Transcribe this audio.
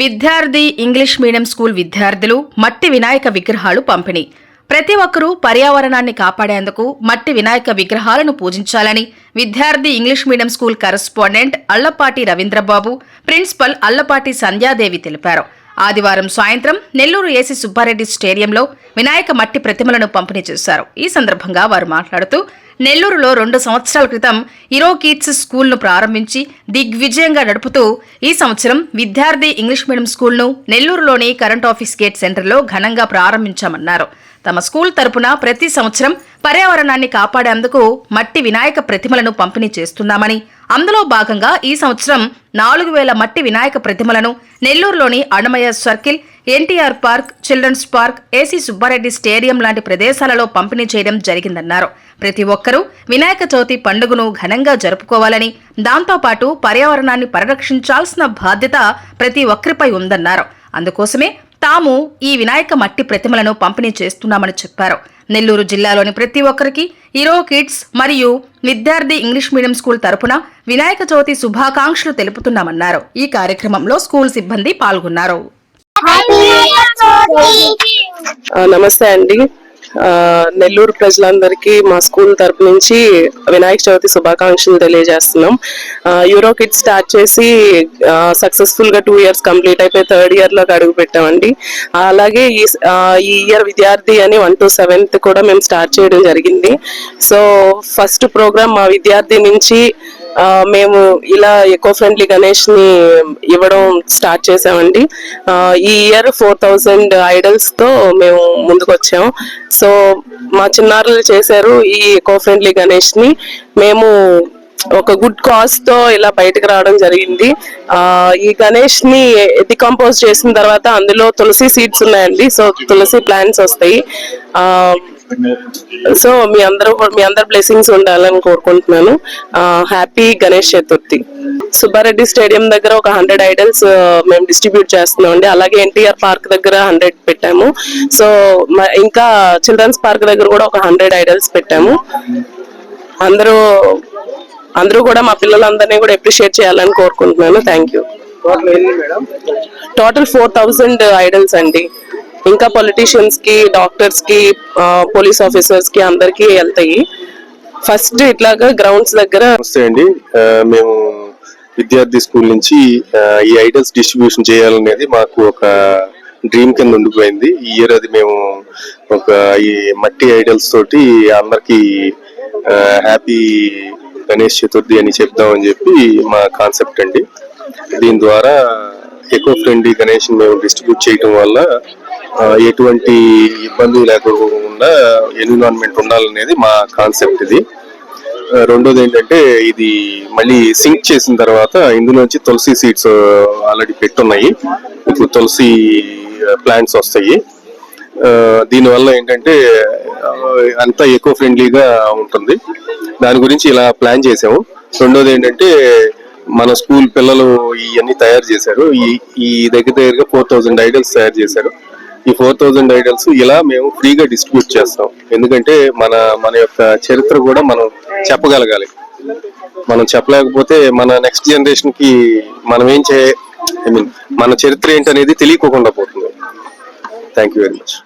విద్యార్థి English medium school విద్యార్థులు మట్టి వినాయక విగ్రహాలు పంపిణీ. ప్రతి ఒక్కరూ పర్యావరణాన్ని కాపాడేందుకు మట్టి వినాయక విగ్రహాలను పూజించాలని విద్యార్థి English medium school correspondent Allapati Ravindrababu principal Allapati Sandhyadevi తెలిపారు. ఆదివారం సాయంత్రం నెల్లూరు ఏసీ సుబ్బారెడ్డి స్టేడియంలో వినాయక మట్టి ప్రతిమలను పంపిణీ చేశారు. ఈ సందర్భంగా వారు మాట్లాడుతూ నెల్లూరులో రెండు సంవత్సరాల క్రితం ఇరో కిడ్స్ స్కూల్ను ప్రారంభించి దిగ్విజయంగా నడుపుతూ ఈ సంవత్సరం విద్యార్థి ఇంగ్లీష్ మీడియం స్కూల్ను నెల్లూరులోని కరెంట్ ఆఫీస్ గేట్ సెంటర్లో ఘనంగా ప్రారంభించామన్నారు. తమ స్కూల్ తరపున ప్రతి సంవత్సరం పర్యావరణాన్ని కాపాడేందుకు మట్టి వినాయక ప్రతిమలను పంపిణీ చేస్తున్నామని అందులో భాగంగా ఈ సంవత్సరం నాలుగు వేల మట్టి వినాయక ప్రతిమలను నెల్లూరులోని Annamayya circle NTR park children's park AC Subbareddy stadium లాంటి ప్రదేశాలలో పంపిణీ చేయడం జరిగిందన్నారు. ప్రతి ఒక్కరూ వినాయక చవితి పండుగను ఘనంగా జరుపుకోవాలని దాంతోపాటు పర్యావరణాన్ని పరిరక్షించాల్సిన బాధ్యత ప్రతి ఒక్కరిపై ఉందన్నారు. అందుకోసమే తాము ఈ వినాయక మట్టి ప్రతిమలను పంపిణీ చేస్తున్నామని చెప్పారు. నెల్లూరు జిల్లాలోని ప్రతి ఒక్కరికి ఇరో కిడ్స్ మరియు విద్యార్థి ఇంగ్లీష్ మీడియం స్కూల్ తరపున వినాయక చవితి శుభాకాంక్షలు తెలుపుతున్నామన్నారు. ఈ కార్యక్రమంలో స్కూల్ సిబ్బంది పాల్గొన్నారు. నమస్తే అండి. నెల్లూరు ప్రజలందరికీ మా స్కూల్ తరపు నుంచి వినాయక చవితి శుభాకాంక్షలు తెలియజేస్తున్నాం. యూరో కిట్ స్టార్ట్ చేసి సక్సెస్ఫుల్గా టూ ఇయర్స్ కంప్లీట్ అయిపోయి థర్డ్ ఇయర్లోకి అడుగు పెట్టామండి. అలాగే ఈ ఈ ఇయర్ విద్యార్థి అని వన్ టు సెవెంత్ కూడా మేము స్టార్ట్ చేయడం జరిగింది. సో ఫస్ట్ ప్రోగ్రామ్ మా విద్యార్థి నుంచి మేము ఇలా ఎకో ఫ్రెండ్లీ గణేష్ని ఇవ్వడం స్టార్ట్ చేసామండి ఈ ఇయర్ ఫోర్ థౌజండ్ ఐడల్స్తో మేము ముందుకు వచ్చాము సో మా చిన్నారులు చేశారు ఈ ఎకో ఫ్రెండ్లీ గణేష్ని మేము ఒక గుడ్ కాజ్తో ఇలా బయటకు రావడం జరిగింది. ఆ ఈ గణేష్ని డికంపోజ్ చేసిన తర్వాత అందులో తులసి సీడ్స్ ఉన్నాయండి. సో తులసి ప్లాంట్స్ వస్తాయి. ఆ సో మీ అందరూ మీ అందరు బ్లెస్సింగ్స్ ఉండాలని కోరుకుంటున్నాను. హ్యాపీ గణేష్ చతుర్థి. సుబ్బారెడ్డి స్టేడియం దగ్గర ఒక హండ్రెడ్ ఐడల్స్ మేము డిస్ట్రిబ్యూట్ చేస్తున్నాం అండి అలాగే ఎన్టీఆర్ పార్క్ దగ్గర హండ్రెడ్ పెట్టాము. సో ఇంకా చిల్డ్రన్స్ పార్క్ దగ్గర కూడా ఒక హండ్రెడ్ ఐడల్స్ పెట్టాము. అందరూ అందరూ కూడా మా పిల్లలందరినీ కూడా అప్రిషియేట్ చేయాలని కోరుకుంటున్నాను. Thank you total four thousand idols అండి. ఇంకా పొలిటీషియన్స్కి డాక్టర్స్కి పోలీస్ ఆఫీసర్స్కి అందరికి వెళ్తాయి. ఫస్ట్ ఇట్లాగా గ్రౌండ్స్ దగ్గర అండి. ఆ, మేము విద్యార్థి స్కూల్ నుంచి ఈ ఐడల్స్ డిస్ట్రిబ్యూషన్ చేయాలనేది మాకు ఒక డ్రీమ్ కింద ఉండిపోయింది. ఈ ఇయర్ అది మేము ఒక ఈ మట్టి ఐడల్స్ తోటి అందరికి హ్యాపీ గణేష్ చతుర్థి అని చెప్దామని చెప్పి మా కాన్సెప్ట్ అండి. దీని ద్వారా ఎకో ఫ్రెండ్లీ గణేష్ మేము డిస్ట్రిబ్యూట్ చేయటం వల్ల ఎటువంటి ఇబ్బంది లేకుండా ఎన్విరాన్మెంట్ ఉండాలనేది మా కాన్సెప్ట్ ఇది. రెండోది ఏంటంటే ఇది మళ్ళీ సింక్ చేసిన తర్వాత ఇందులోంచి తులసి సీడ్స్ ఆల్రెడీ పెట్టున్నాయి. ఇప్పుడు తులసి ప్లాంట్స్ వస్తాయి. దీనివల్ల ఏంటంటే అంతా ఎకో ఫ్రెండ్లీగా ఉంటుంది. దాని గురించి ఇలా ప్లాన్ చేసాము రెండోది ఏంటంటే మన స్కూల్ పిల్లలు ఇవన్నీ తయారు చేశారు. ఈ ఈ దగ్గర దగ్గరగా ఫోర్ థౌజండ్ ఐడల్స్ తయారు చేశారు. ఈ ఫోర్ థౌజండ్ ఐడల్స్ ఇలా మేము ఫ్రీగా డిస్ట్రిబ్యూట్ చేస్తాం. ఎందుకంటే మన మన యొక్క చరిత్ర కూడా మనం చెప్పగలగాలి. మనం చెప్పలేకపోతే మన నెక్స్ట్ జనరేషన్కి మనం ఏం చే ఐ మీన్ మన చరిత్ర ఏంటనేది తెలియకోకుండా పోతుంది. Thank you very much